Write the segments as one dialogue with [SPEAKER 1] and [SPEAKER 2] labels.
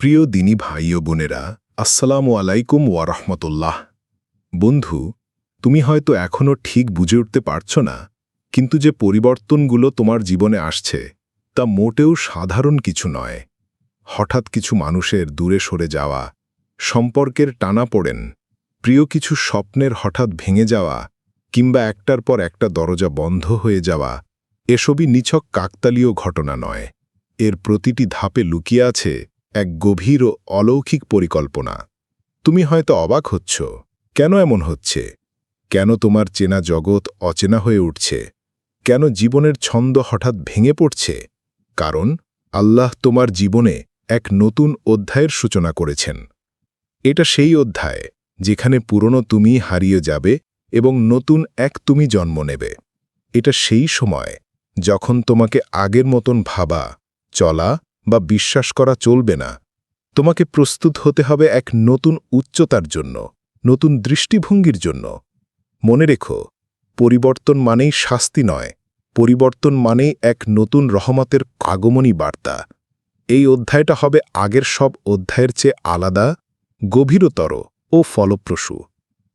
[SPEAKER 1] প্রিয় দিনী ভাই ও বোনেরা, আসসালামু আলাইকুম ওয়ারহমতুল্লাহ বন্ধু, তুমি হয়তো এখনও ঠিক বুঝে উঠতে পারছ না, কিন্তু যে পরিবর্তনগুলো তোমার জীবনে আসছে, তা মোটেও সাধারণ কিছু নয়। হঠাৎ কিছু মানুষের দূরে সরে যাওয়া, সম্পর্কের টানা পড়েন, প্রিয় কিছু স্বপ্নের হঠাৎ ভেঙে যাওয়া, কিংবা একটার পর একটা দরজা বন্ধ হয়ে যাওয়া, এসবই নিছক কাকতালীয় ঘটনা নয়। এর প্রতিটি ধাপে লুকিয়ে আছে এক গভীর ও অলৌকিক পরিকল্পনা। তুমি হয়তো অবাক হচ্ছ, কেন এমন হচ্ছে? কেন তোমার চেনা জগৎ অচেনা হয়ে উঠছে? কেন জীবনের ছন্দ হঠাৎ ভেঙে পড়ছে? কারণ আল্লাহ তোমার জীবনে এক নতুন অধ্যায়ের সূচনা করেছেন। এটা সেই অধ্যায় যেখানে পুরনো তুমি হারিয়ে যাবে এবং নতুন এক তুমি জন্ম নেবে। এটা সেই সময় যখন তোমাকে আগের মতন ভাবা, চলা বা বিশ্বাস করা চলবে না। তোমাকে প্রস্তুত হতে হবে এক নতুন উচ্চতার জন্য, নতুন দৃষ্টিভঙ্গির জন্য। মনে রেখো, পরিবর্তন মানেই শাস্তি নয়, পরিবর্তন মানেই এক নতুন রহমতের আগমনী বার্তা। এই অধ্যায়টা হবে আগের সব অধ্যায়ের চেয়ে আলাদা, গভীরতর ও ফলপ্রসূ।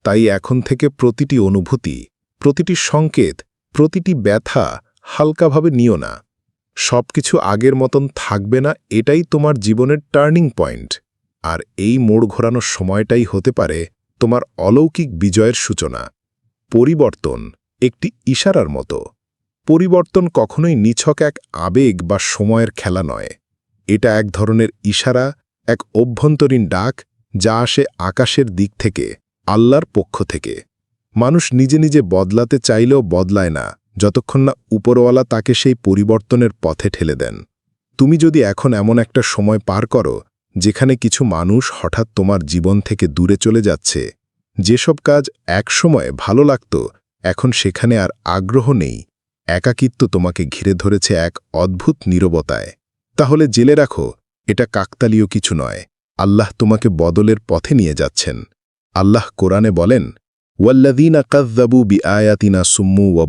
[SPEAKER 1] তাই এখন থেকে প্রতিটি অনুভূতি, প্রতিটি সংকেত, প্রতিটি ব্যথা হালকাভাবে নিও না। সবকিছু আগের মতন থাকবে না, এটাই তোমার জীবনের টার্নিং পয়েন্ট। আর এই মোড় ঘোরানোর সময়টাই হতে পারে তোমার অলৌকিক বিজয়ের সূচনা। পরিবর্তন একটি ইশারার মতো। পরিবর্তন কখনোই নিছক এক আবেগ বা সময়ের খেলা নয়। এটা এক ধরনের ইশারা, এক অভ্যন্তরীণ ডাক, যা আসে আকাশের দিক থেকে, আল্লাহর পক্ষ থেকে। মানুষ নিজে নিজে বদলাতে চাইলেও বদলায় না। যতক্ষণ না উপরওয়ালা তাকে সেই পরিবর্তনের পথে ঠেলে দেন। তুমি যদি এখন এমন একটা সময় পার করো, যেখানে কিছু মানুষ হঠাৎ তোমার জীবন থেকে দূরে চলে যাচ্ছে, যেসব কাজ এক সময় ভালো লাগত, এখন সেখানে আর আগ্রহ নেই। একাকিত্ব তোমাকে ঘিরে ধরেছে এক অদ্ভুত নীরবতায়। তাহলে জেলে রাখো, এটা কাকতালীয় কিছু নয়। আল্লাহ তোমাকে বদলের পথে নিয়ে যাচ্ছেন। আল্লাহ কোরআনে বলেন والذين قذبوا বি আয়াতিনা সুম্মু ওয়া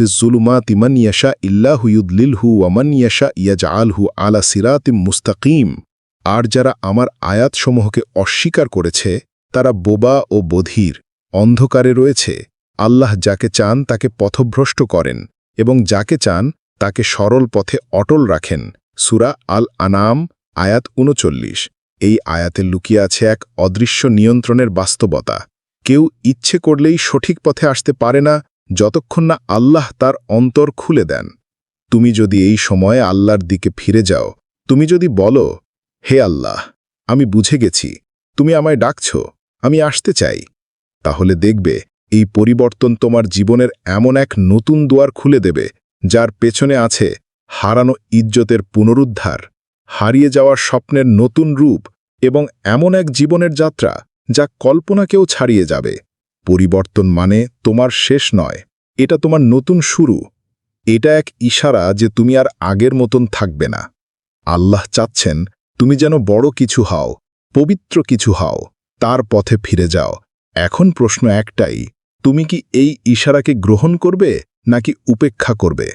[SPEAKER 1] الظلمات من يشاء الله يضلله ومن يشاء يجعله على صراط আলা সিরাতিম আর যারা আমার আয়াতসমূহকে অস্বীকার করেছে, তারা বোবা ও বধির, অন্ধকারে রয়েছে। আল্লাহ যাকে চান তাকে পথভ্রষ্ট করেন এবং যাকে চান তাকে সরল পথে অটল রাখেন। সুরা আল আনাম আয়াত উনচল্লিশ এই আয়াতে লুকিয়ে আছে এক অদৃশ্য নিয়ন্ত্রণের বাস্তবতা। কেউ ইচ্ছে করলেই সঠিক পথে আসতে পারে না যতক্ষণ না আল্লাহ তার অন্তর খুলে দেন। তুমি যদি এই সময়ে আল্লাহর দিকে ফিরে যাও, তুমি যদি বলো, হে আল্লাহ, আমি বুঝে গেছি, তুমি আমায় ডাকছ, আমি আসতে চাই, তাহলে দেখবে এই পরিবর্তন তোমার জীবনের এমন এক নতুন দুয়ার খুলে দেবে, যার পেছনে আছে হারানো ইজ্জতের পুনরুদ্ধার, হারিয়ে যাওয়ার স্বপ্নের নতুন রূপ এবং এমন এক জীবনের যাত্রা যা কল্পনাকেও ছাড়িয়ে যাবে। পরিবর্তন মানে তোমার শেষ নয়। এটা তোমার নতুন শুরু। এটা এক ইশারা যে তুমি আর আগের মতন থাকবে না। আল্লাহ চাচ্ছেন তুমি যেন বড় কিছু হও, পবিত্র কিছু হও, তার পথে ফিরে যাও। এখন প্রশ্ন একটাই, তুমি কি এই ইশারাকে গ্রহণ করবে নাকি উপেক্ষা করবে?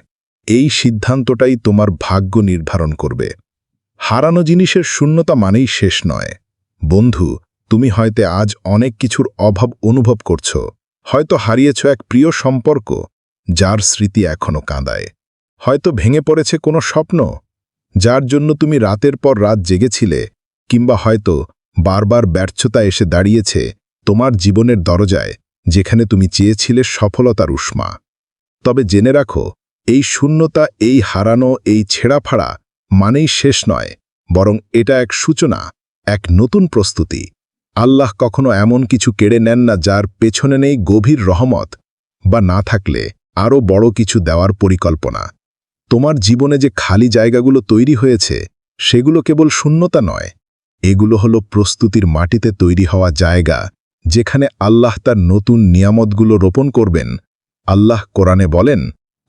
[SPEAKER 1] এই সিদ্ধান্তটাই তোমার ভাগ্য নির্ধারণ করবে। হারানো জিনিসের শূন্যতা মানেই শেষ নয়। বন্ধু তুমি হয়তো আজ অনেক কিছুর অভাব অনুভব করছ, হয়তো হারিয়েছ এক প্রিয় সম্পর্ক, যার স্মৃতি এখনও কাঁদায়। হয়তো ভেঙে পড়েছে কোনো স্বপ্ন, যার জন্য তুমি রাতের পর রাত জেগেছিলে, কিংবা হয়তো বারবার ব্যর্থতা এসে দাঁড়িয়েছে তোমার জীবনের দরজায়, যেখানে তুমি চেয়েছিলে সফলতার উষ্মা। তবে জেনে রাখো, এই শূন্যতা, এই হারানো, এই ছেঁড়াফাড়া মানেই শেষ নয়, বরং এটা এক সূচনা, এক নতুন প্রস্তুতি। আল্লাহ কখনো এমন কিছু কেড়ে নেন না যার পেছনে নেই গভীর রহমত বা না থাকলে আরও বড় কিছু দেওয়ার পরিকল্পনা। তোমার জীবনে যে খালি জায়গাগুলো তৈরি হয়েছে, সেগুলো কেবল শূন্যতা নয়। এগুলো হলো প্রস্তুতির মাটিতে তৈরি হওয়া জায়গা, যেখানে আল্লাহ তার নতুন নিয়ামতগুলো রোপণ করবেন। আল্লাহ কোরআনে বলেন,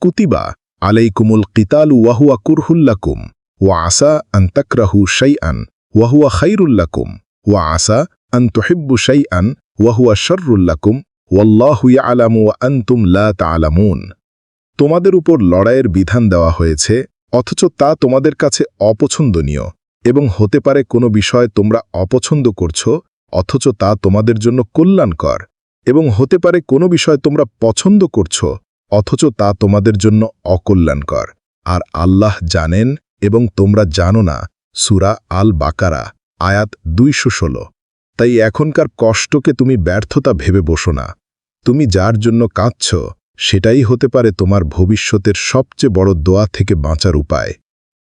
[SPEAKER 1] কুতিবা আলাইকুমুল কিতাল ওয়াহুয়া কুরহুল্লাকুম ওয়া আসা আন্তাকরাহু শাইআন ওয়াহুয়া খাইরুল্লাকুম ওয়া আসা আন তুহিব্বু শাইআন ওয়াহুয়া শর্রুল্লাকুম ওয়াল্লাহু ইয়ালামু ওয়া আনতুম লা তা'লামুন তোমাদের উপর লড়াইয়ের বিধান দেওয়া হয়েছে, অথচ তা তোমাদের কাছে অপছন্দনীয়,
[SPEAKER 2] এবং হতে পারে কোনো বিষয় তোমরা অপছন্দ করছ, অথচ তা তোমাদের জন্য কল্যাণকর, এবং হতে পারে কোনো বিষয় তোমরা পছন্দ করছ, অথচ তা তোমাদের জন্য অকল্যাণকর। আর আল্লাহ জানেন এবং তোমরা জানো না, সুরা আল বাকারা আয়াত দুইশো ষোলো। তাই এখনকার কষ্টকে তুমি ব্যর্থতা ভেবে বসো না। তুমি যার জন্য কাঁদছ, সেটাই হতে পারে তোমার ভবিষ্যতের সবচেয়ে বড় দোয়া থেকে বাঁচার উপায়।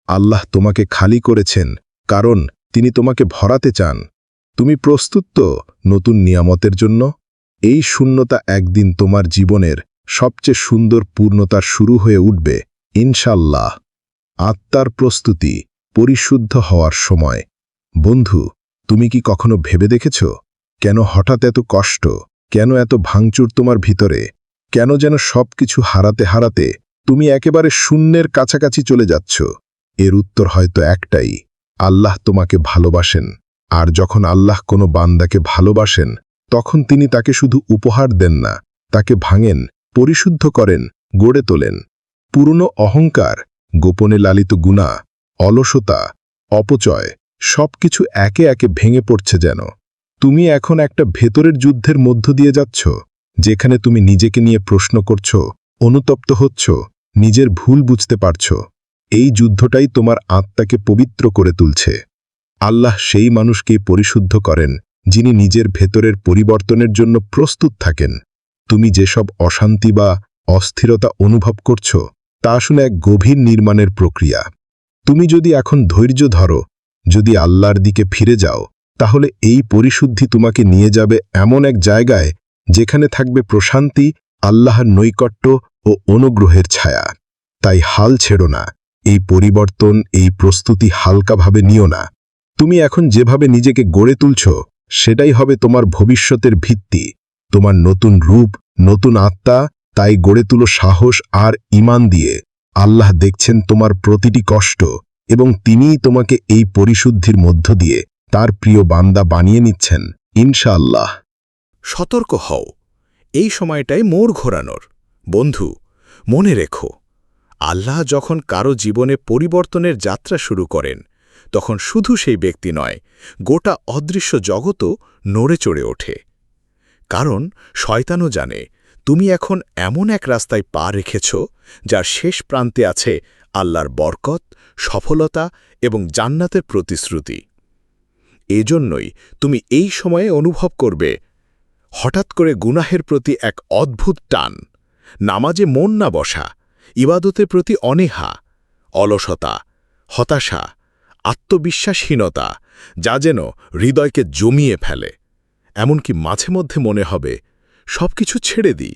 [SPEAKER 2] আল্লাহ তোমাকে খালি করেছেন, কারণ তিনি তোমাকে ভরাতে চান। তুমি প্রস্তুত তো নতুন নিয়ামতের জন্য? এই শূন্যতা একদিন তোমার জীবনের সবচেয়ে সুন্দর পূর্ণতার শুরু হয়ে উঠবে ইনশাল্লাহ আত্মার প্রস্তুতি, পরিশুদ্ধ হওয়ার সময়। বন্ধু তুমি কি কখনো ভেবে দেখেছ? কেন হঠাৎ এত কষ্ট? কেন এত ভাঙচুর তোমার ভিতরে? কেন যেন সবকিছু হারাতে হারাতে তুমি একেবারে শূন্যের কাছাকাছি চলে যাচ্ছ? এর উত্তর হয়তো একটাই, আল্লাহ তোমাকে ভালোবাসেন। আর যখন আল্লাহ কোনো বান্দাকে ভালোবাসেন, তখন তিনি তাকে শুধু উপহার দেন না, তাকে ভাঙেন, পরিশুদ্ধ করেন, গড়ে তোলেন। পুরনো অহংকার, গোপনে লালিত গুণা, অলসতা, অপচয় সবকিছু একে একে ভেঙে পড়ছে যেন। তুমি এখন একটা ভেতরের যুদ্ধের মধ্য দিয়ে যাচ্ছ, যেখানে তুমি নিজেকে নিয়ে প্রশ্ন করছ, অনুতপ্ত হচ্ছ, নিজের ভুল বুঝতে পারছ। এই যুদ্ধটাই তোমার আত্মাকে পবিত্র করে তুলছে। আল্লাহ সেই মানুষকে পরিশুদ্ধ করেন, যিনি নিজের ভেতরের পরিবর্তনের জন্য প্রস্তুত থাকেন। তুমি যেসব অশান্তি বা অস্থিরতা অনুভব করছ, তা আসলে এক গভীর নির্মাণের প্রক্রিয়া। তুমি যদি এখন ধৈর্য ধরো যদি আল্লাহর দিকে ফিরে যাও, তাহলে এই পরিশুদ্ধি তোমাকে নিয়ে যাবে এমন এক জায়গায় যেখানে থাকবে প্রশান্তি, আল্লাহর নৈকট্য ও অনুগ্রহের ছায়া। তাই হাল ছেড়ো না, এই পরিবর্তন, এই প্রস্তুতি হালকাভাবে নিও না। তুমি এখন যেভাবে নিজেকে গড়ে তুলছ, সেটাই হবে তোমার ভবিষ্যতের ভিত্তি। তোমার নতুন রূপ, নতুন আত্মা, তাই গড়ে তুলো সাহস আর ইমান দিয়ে। আল্লাহ দেখছেন তোমার প্রতিটি কষ্ট। এবং তিনিই তোমাকে এই পরিশুদ্ধির মধ্য দিয়ে তার প্রিয় বান্দা বানিয়ে নিচ্ছেন, ইনশাআল্লাহ।
[SPEAKER 3] সতর্ক হও। এই সময়টাই মোর ঘোরানোর। বন্ধু, মনে রেখো, আল্লাহ যখন কারও জীবনে পরিবর্তনের যাত্রা শুরু করেন, তখন শুধু সেই ব্যক্তি নয়, গোটা অদৃশ্য জগতও নড়ে চড়ে ওঠে। কারণ শয়তানও জানে, তুমি এখন এমন এক রাস্তায় পা রেখেছ, যার শেষ প্রান্তে আছে আল্লাহর বরকত সফলতা এবং জান্নাতের প্রতিশ্রুতি। এজন্যই তুমি এই সময়ে অনুভব করবে, হঠাৎ করে গুনাহের প্রতি এক অদ্ভুত টান, নামাজে মন না বসা, ইবাদতের প্রতি অনেহা, অলসতা, হতাশা, আত্মবিশ্বাসহীনতা, যা যেন হৃদয়কে জমিয়ে ফেলে। এমনকি মাঝে মধ্যে মনে হবে সব কিছু ছেড়ে দিই।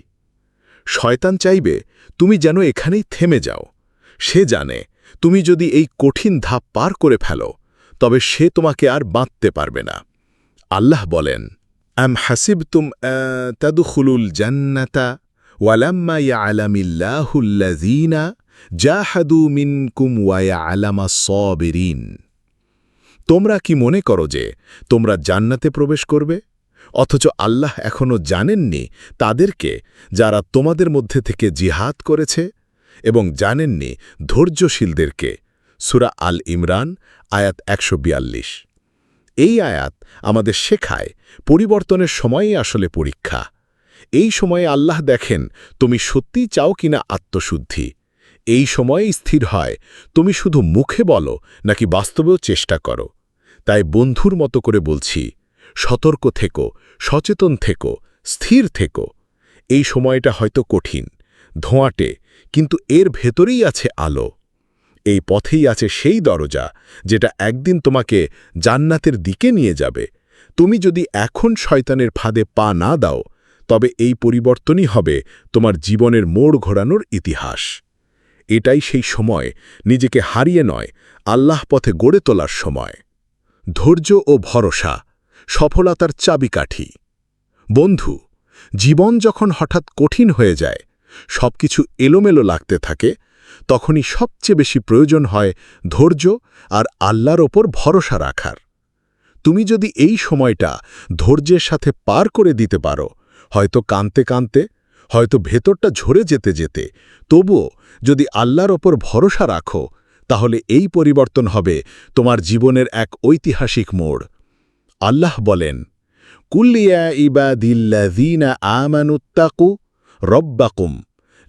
[SPEAKER 3] শয়তান চাইবে, তুমি যেন এখানেই থেমে যাও। সে জানে তুমি যদি এই কঠিন ধাপ পার করে ফেলো, তবে সে তোমাকে আর বাঁধতে পারবে না। আল্লাহ বলেন, আম হাসিবতুম তাদুখুলুল জান্নাতা ওয়ালাম্মা ইয়া আলামিল্লাহুল্লাজিনা জাহাদু মিনকুম ওয়া আলামা সবেরিন তোমরা কি মনে করো যে তোমরা জান্নাতে প্রবেশ করবে? অথচ আল্লাহ এখনও জানেননি তাদেরকে যারা তোমাদের মধ্যে থেকে জিহাদ করেছে এবং জানেননি ধৈর্যশীলদেরকে। সুরা আল ইমরান, আয়াত একশো বিয়াল্লিশ। এই আয়াত আমাদের শেখায় পরিবর্তনের সময়ই আসলে পরীক্ষা। এই সময়ে আল্লাহ দেখেন তুমি সত্যিই চাও কিনা আত্মশুদ্ধি। এই সময়ে স্থির হয়, তুমি শুধু মুখে বলো নাকি বাস্তবেও চেষ্টা করো। তাই বন্ধুর মতো করে বলছি, সতর্ক থেকো, সচেতন থেকো, স্থির থেকো। এই সময়টা হয়তো কঠিন, ধোঁয়াটে কিন্তু এর ভেতরেই আছে আলো। এই পথেই আছে সেই দরজা, যেটা একদিন তোমাকে জান্নাতের দিকে নিয়ে যাবে। তুমি যদি এখন শয়তানের ফাঁদে পা না দাও, তবে এই পরিবর্তনই হবে তোমার জীবনের মোড় ঘোরানোর ইতিহাস। এটাই সেই সময়, নিজেকে হারিয়ে নয়, আল্লাহ পথে গড়ে তোলার সময়। ধৈর্য ও ভরসা, সফলতার চাবিকাঠি। বন্ধু, জীবন যখন হঠাৎ কঠিন হয়ে যায় সবকিছু এলোমেলো লাগতে থাকে, তখনই সবচেয়ে বেশি প্রয়োজন হয় ধৈর্য আর আল্লাহর ওপর ভরসা রাখার। তুমি যদি এই সময়টা ধৈর্যের সাথে পার করে দিতে পারো, হয়তো কানতে কানতে, হয়তো ভেতরটা ঝরে যেতে যেতে, তবুও যদি আল্লাহর ওপর ভরসা রাখো, তাহলে এই পরিবর্তন হবে তোমার জীবনের এক ঐতিহাসিক মোড়। আল্লাহ বলেন কুল্লিয়া ইবাদিল্লাযীনা আমানুত্তাকু রব্বাকুম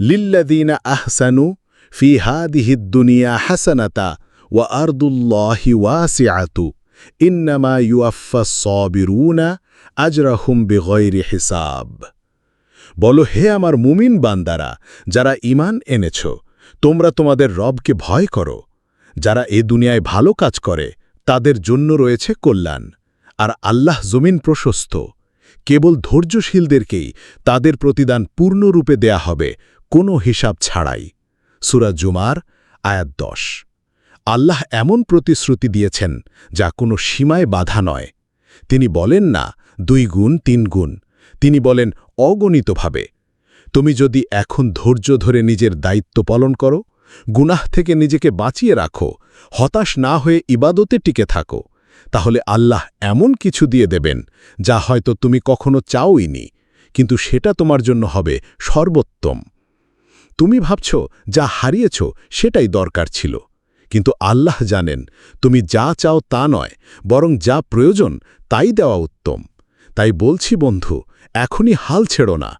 [SPEAKER 3] লিল্লাযীনা আহসানু ফি হাদিহিদ দুনিয়া হাসানাতা ওয়া আরদুল্লাহি ওয়াসিআতু ইন্নামা ইউয়াফফাস সাবিরুনা আজরাহুম বিগয়রি হিসাব। বলো, হে আমার মুমিন বান্দারা, যারা ইমান এনেছ, তোমরা তোমাদের রবকে ভয় করো। যারা এ দুনিয়ায় ভালো কাজ করে, তাদের জন্য রয়েছে কল্যাণ। আর আল্লাহ জমিন প্রশস্ত। কেবল ধৈর্যশীলদেরকেই তাদের প্রতিদান পূর্ণরূপে দেয়া হবে, কোনো হিসাব ছাড়াই। সুরা জুমার আয়াত দশ। আল্লাহ এমন প্রতিশ্রুতি দিয়েছেন যা কোনো সীমায় বাধা নয়। তিনি বলেন না, দুই গুণ তিন গুণ। তিনি বলেন, অগণিতভাবে। তুমি যদি এখন ধৈর্য ধরে নিজের দায়িত্ব পালন করো, গুনাহ থেকে নিজেকে বাঁচিয়ে রাখো, হতাশ না হয়ে ইবাদতে টিকে থাকো। তাহলে আল্লাহ এমন কিছু দিয়ে দেবেন, যা হয়তো তুমি কখনো চাওইনি, কিন্তু সেটা তোমার জন্য হবে সর্বোত্তম। তুমি ভাবছ, যা হারিয়েছ সেটাই দরকার ছিল, কিন্তু আল্লাহ জানেন, তুমি যা চাও তা নয়, বরং যা প্রয়োজন তাই দেওয়া উত্তম। তাই বলছি বন্ধু, এখনই হাল ছেড়ো না।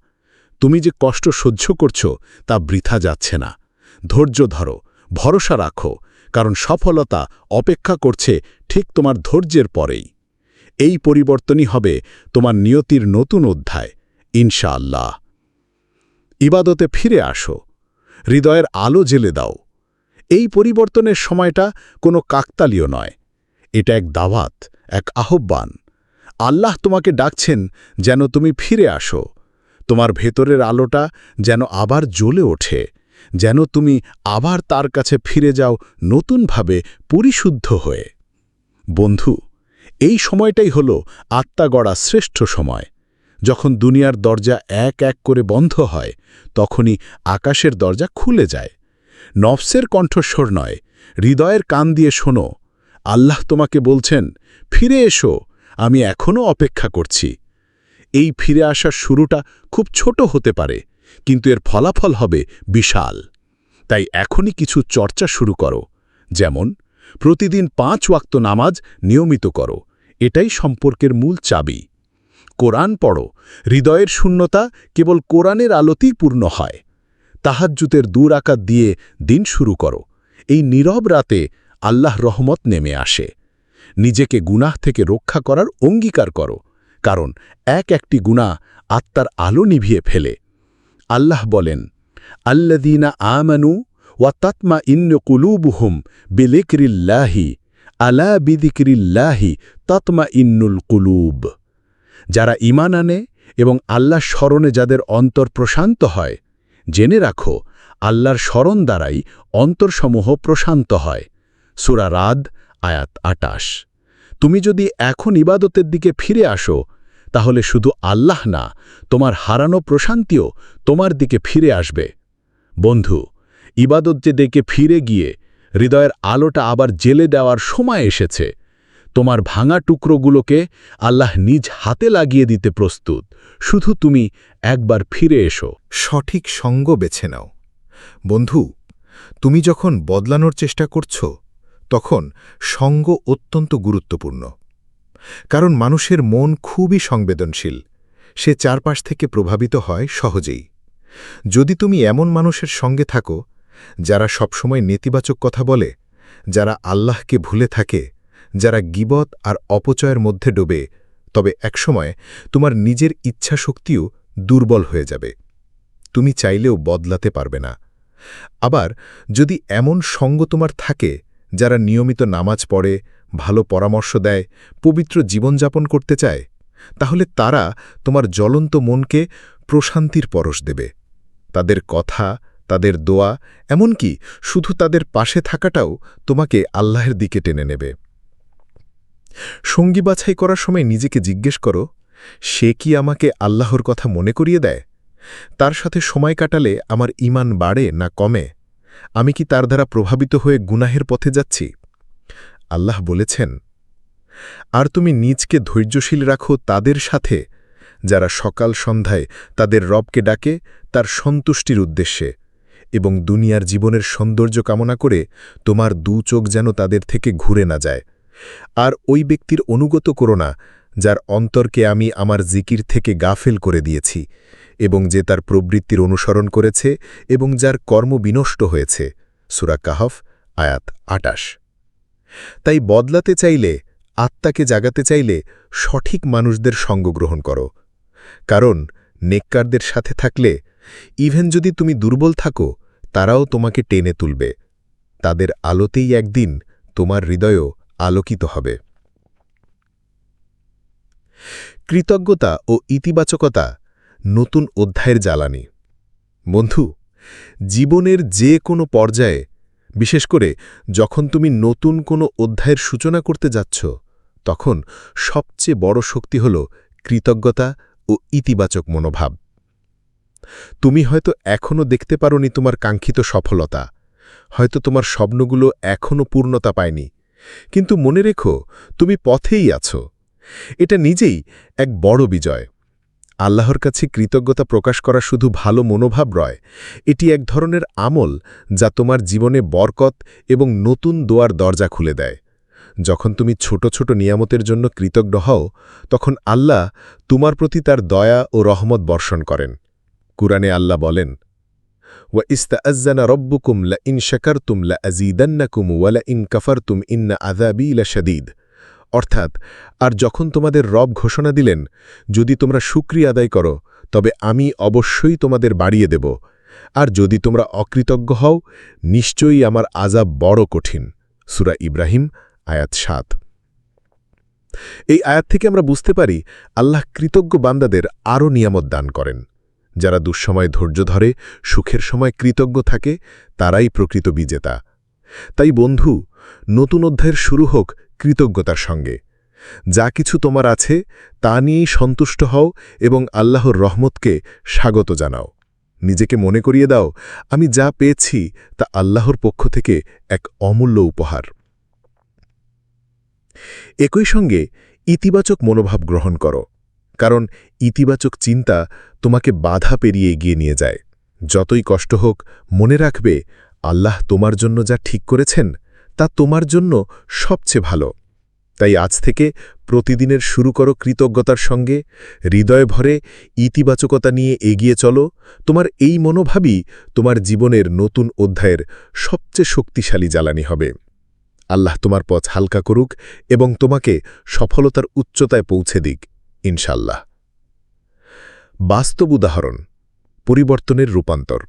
[SPEAKER 3] তুমি যে কষ্ট সহ্য করছ তা বৃথা যাচ্ছে না। ধৈর্য ধরো, ভরসা রাখো কারণ সফলতা অপেক্ষা করছে ঠিক তোমার ধৈর্যের পরেই। এই পরিবর্তনই হবে তোমার নিয়তির নতুন অধ্যায়, ইনশাআল্লাহ। ইবাদতে ফিরে আসো, হৃদয়ের আলো জেলে দাও। এই পরিবর্তনের সময়টা কোনো কাকতালীয় নয়, এটা এক দাওয়াত, এক আহ্বান। আল্লাহ তোমাকে ডাকছেন যেন তুমি ফিরে আসো, তোমার ভেতরের আলোটা যেন আবার জ্বলে ওঠে। যেন তুমি আবার তার কাছে ফিরে যাও নতুনভাবে পরিশুদ্ধ হয়ে। বন্ধু, এই সময়টাই হল আত্মা গড়া শ্রেষ্ঠ সময়। যখন দুনিয়ার দরজা এক এক করে বন্ধ হয়, তখনই আকাশের দরজা খুলে যায়। নফসের কণ্ঠস্বর নয়, হৃদয়ের কান দিয়ে শোনো। আল্লাহ তোমাকে বলছেন, ফিরে এসো, আমি এখনও অপেক্ষা করছি। এই ফিরে আসার শুরুটা খুব ছোট হতে পারে কিন্তু এর ফলাফল হবে বিশাল। তাই এখনই কিছু চর্চা শুরু করো। যেমন, প্রতিদিন পাঁচ ওয়াক্ত নামাজ নিয়মিত করো। এটাই সম্পর্কের মূল চাবি। কোরআন পড়ো। হৃদয়ের শূন্যতা কেবল কোরআনের আলোতেই পূর্ণ হয়। তাহাজ্জুতের দূর আকার দিয়ে দিন শুরু করো। এই নীরব রাতে আল্লাহ রহমত নেমে আসে। নিজেকে গুনাহ থেকে রক্ষা করার অঙ্গীকার করো। কারণ এক একটি গুণা আত্মার আলো নিভিয়ে ফেলে। আল্লাহ বলেন আল্লাদিনা আমানু ওয়া তাতমা ইন্ন কুলুবুহুম বিলিকরিল্লাহি, আলা বিদিকরিল্লাহি তৎমা ইন্নুল কুলুব। যারা ইমান আনে এবং আল্লাহ স্মরণে যাদের অন্তর প্রশান্ত হয়, জেনে রাখো, আল্লাহর স্মরণ দ্বারাই অন্তরসমূহ প্রশান্ত হয়। সুরা রাদ, আয়াত আটাশ। তুমি যদি এখন ইবাদতের দিকে ফিরে আসো তাহলে শুধু আল্লাহ না, তোমার হারানো প্রশান্তিও তোমার দিকে ফিরে আসবে। বন্ধু, ইবাদত যে দেখে ফিরে গিয়ে হৃদয়ের আলোটা আবার জেলে দেওয়ার সময় এসেছে। তোমার ভাঙা টুকরোগুলোকে আল্লাহ নিজ হাতে লাগিয়ে দিতে প্রস্তুত। শুধু তুমি একবার ফিরে এসো।
[SPEAKER 1] সঠিক সঙ্গ বেছে নাও। বন্ধু, তুমি যখন বদলানোর চেষ্টা করছ, তখন সঙ্গ অত্যন্ত গুরুত্বপূর্ণ। কারণ মানুষের মন খুবই সংবেদনশীল। সে চারপাশ থেকে প্রভাবিত হয় সহজেই। যদি তুমি এমন মানুষের সঙ্গে থাকো, যারা সবসময় নেতিবাচক কথা বলে, যারা আল্লাহকে ভুলে থাকে, যারা গিবত আর অপচয়ের মধ্যে ডোবে, তবে একসময় তোমার নিজের ইচ্ছাশক্তিও দুর্বল হয়ে যাবে। তুমি চাইলেও বদলাতে পারবে না। আবার যদি এমন সঙ্গ তোমার থাকে, যারা নিয়মিত নামাজ পড়ে ভালো পরামর্শ দেয়, পবিত্র জীবনযাপন করতে চায়, তাহলে তারা তোমার জ্বলন্ত মনকে প্রশান্তির পরশ দেবে। তাদের কথা, তাদের দোয়া, এমনকি শুধু তাদের পাশে থাকাটাও তোমাকে আল্লাহের দিকে টেনে নেবে। সঙ্গী বাছাই করার সময় নিজেকে জিজ্ঞেস করো, সে কি আমাকে আল্লাহর কথা মনে করিয়ে দেয়? তার সাথে সময় কাটালে আমার ইমান বাড়ে না কমে? আমি কি তার দ্বারা প্রভাবিত হয়ে গুনাহের পথে যাচ্ছি? আল্লাহ বলেছেন, আর তুমি নিজকে ধৈর্যশীল রাখো তাদের সাথে, যারা সকাল সন্ধ্যায় তাদের রবকে ডাকে তার সন্তুষ্টির উদ্দেশ্যে,
[SPEAKER 2] এবং দুনিয়ার জীবনের সৌন্দর্য কামনা করে তোমার দু চোখ যেন তাদের থেকে ঘুরে না যায়। আর ওই ব্যক্তির অনুগত করো না, যার অন্তরকে আমি আমার জিকির থেকে গাফেল করে দিয়েছি, এবং যে তার প্রবৃত্তির অনুসরণ করেছে, এবং যার কর্ম বিনষ্ট হয়েছে। সুরা কাহফ, আয়াত আটাশ। তাই বদলাতে চাইলে, আত্মাকে জাগাতে চাইলে সঠিক মানুষদের সঙ্গ গ্রহণ করো। কারণ, নেককারদের সাথে থাকলে ইভেন যদি তুমি দুর্বল থাকো, তারাও তোমাকে টেনে তুলবে। তাদের আলোতেই একদিন তোমার হৃদয়ও আলোকিত হবে। কৃতজ্ঞতা ও ইতিবাচকতা নতুন অধ্যায়ের জ্বালানি। বন্ধু, জীবনের যে কোনো পর্যায়ে বিশেষ করে যখন তুমি নতুন কোনো অধ্যায়ের সূচনা করতে যাচ্ছ, তখন সবচেয়ে বড় শক্তি হল কৃতজ্ঞতা ও ইতিবাচক মনোভাব। তুমি হয়তো এখনও দেখতে পারোনি তোমার কাঙ্ক্ষিত সফলতা, হয়তো তোমার স্বপ্নগুলো এখনও পূর্ণতা পায়নি, কিন্তু মনে রেখো তুমি পথেই আছো। এটা নিজেই এক বড় বিজয়। আল্লাহর কাছে কৃতজ্ঞতা প্রকাশ করা শুধু ভালো মনোভাব রয়। এটি এক ধরনের আমল যা তোমার জীবনে বরকত এবং নতুন দোয়ার দরজা খুলে দেয়। যখন তুমি ছোট ছোট নিয়ামতের জন্য কৃতজ্ঞ হও, তখন আল্লাহ তোমার প্রতি তার দয়া ও রহমত বর্ষণ করেন। কুরআনে আল্লাহ বলেন, ওয়া ইস্তাআজ্জানা রব্বুকুম লা ইন শাকারতুম লা আযীদান্নাকুম ওয়া লা ইন কাফারতুম ইন্না আযাবী লাশাদীদ অর্থাৎ, আর যখন তোমাদের রব ঘোষণা দিলেন, যদি তোমরা শুক্রিয়া আদায় করো, তবে আমি অবশ্যই তোমাদের বাড়িয়ে দেব। আর যদি তোমরা অকৃতজ্ঞ হও, নিশ্চয়ই আমার আজাব বড় কঠিন। সুরা ইব্রাহিম, আয়াত সাত। এই আয়াত থেকে আমরা বুঝতে পারি, আল্লাহ কৃতজ্ঞ বান্দাদের আরও নিয়ামত দান করেন। যারা দুঃসময় ধৈর্য ধরে, সুখের সময় কৃতজ্ঞ থাকে, তারাই প্রকৃত বিজেতা। তাই বন্ধু, নতুন অধ্যায়ের শুরু হোক কৃতজ্ঞতার সঙ্গে। যা কিছু তোমার আছে, তা নিয়েই সন্তুষ্ট হও এবং আল্লাহর রহমতকে স্বাগত জানাও। নিজেকে মনে করিয়ে দাও, আমি যা পেয়েছি, তা আল্লাহর পক্ষ থেকে এক অমূল্য উপহার। একই সঙ্গে ইতিবাচক মনোভাব গ্রহণ করো, কারণ ইতিবাচক চিন্তা তোমাকে বাধা পেরিয়ে এগিয়ে নিয়ে যায়। যতই কষ্ট হোক, মনে রাখবে, আল্লাহ তোমার জন্য যা ঠিক করেছেন তা তোমার জন্য সবচেয়ে ভালো। তাই আজ থেকে প্রতিদিনের শুরু করো কৃতজ্ঞতার সঙ্গে, হৃদয় ভরে ইতিবাচকতা নিয়ে এগিয়ে চলো। তোমার এই মনোভাবই তোমার জীবনের নতুন অধ্যায়ের সবচেয়ে শক্তিশালী জ্বালানি হবে। আল্লাহ তোমার পথ হালকা করুক এবং তোমাকে সফলতার উচ্চতায় পৌঁছে দিক ইনশাল্লাহ বাস্তব উদাহরণ, পরিবর্তনের রূপান্তর।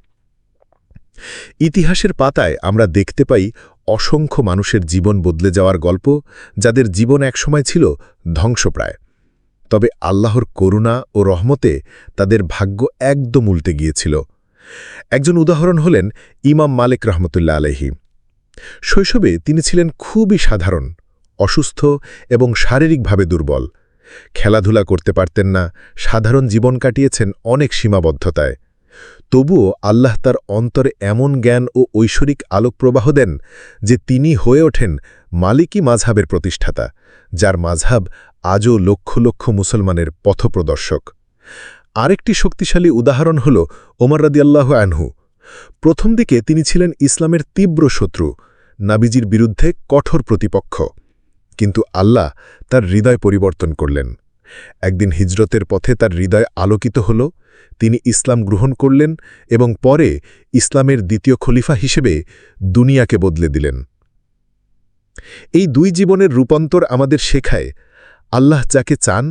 [SPEAKER 2] ইতিহাসের পাতায় আমরা দেখতে পাই অসংখ্য মানুষের জীবন বদলে যাওয়ার গল্প, যাদের জীবন একসময় ছিল ধ্বংসপ্রায়। তবে আল্লাহর করুণা ও রহমতে তাদের ভাগ্য একদম উল্টে গিয়েছিল। একজন উদাহরণ হলেন ইমাম মালিক রহমতুল্লাহ আলহি শৈশবে তিনি ছিলেন খুবই সাধারণ, অসুস্থ এবং শারীরিকভাবে দুর্বল। খেলাধুলা করতে পারতেন না, সাধারণ জীবন কাটিয়েছেন অনেক সীমাবদ্ধতায়। তবুও আল্লাহ তার অন্তরে এমন জ্ঞান ও ঐশ্বরিক আলোক প্রবাহ দেন যে তিনি হয়ে ওঠেন মালিকী মাঝহাবের প্রতিষ্ঠাতা, যার মাঝহাব আজও লক্ষ লক্ষ মুসলমানের পথপ্রদর্শক। আরেকটি শক্তিশালী উদাহরণ হল ওমর রাদিয়াল্লাহ আনহু। প্রথম দিকে তিনি ছিলেন ইসলামের তীব্র শত্রু, নাবিজির বিরুদ্ধে কঠোর প্রতিপক্ষ। কিন্তু আল্লাহ তার হৃদয় পরিবর্তন করলেন। একদিন হিজরতের পথে তার হৃদয় আলোকিত হল তিনি ইসলাম গ্রহণ করলেন এবং পরে ইসলামের দ্বিতীয় খলিফা হিসেবে দুনিয়াকে বদলে দিলেন। এই দুই জীবনের রূপান্তর আমাদের শেখায়, আল্লাহ যাকে চান,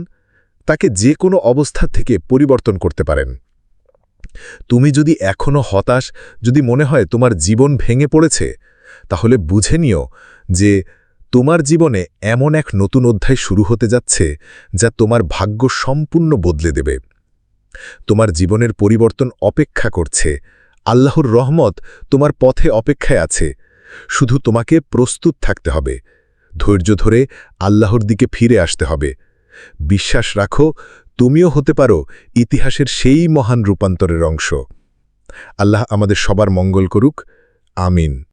[SPEAKER 2] তাকে যে কোনো অবস্থা থেকে পরিবর্তন করতে পারেন। তুমি যদি এখনও হতাশ, যদি মনে হয় তোমার জীবন ভেঙে পড়েছে, তাহলে বুঝে নিও যে তোমার জীবনে এমন এক নতুন অধ্যায় শুরু হতে যাচ্ছে, যা তোমার ভাগ্য সম্পূর্ণ বদলে দেবে। তোমার জীবনের পরিবর্তন অপেক্ষা করছে। আল্লাহর রহমত তোমার পথে অপেক্ষায় আছে। শুধু তোমাকে প্রস্তুত থাকতে হবে। ধৈর্য ধরে আল্লাহর দিকে ফিরে আসতে হবে। বিশ্বাস রাখো, তুমিও হতে পারো ইতিহাসের সেই মহান রূপান্তরের অংশ। আল্লাহ আমাদের সবার মঙ্গল করুক। আমিন।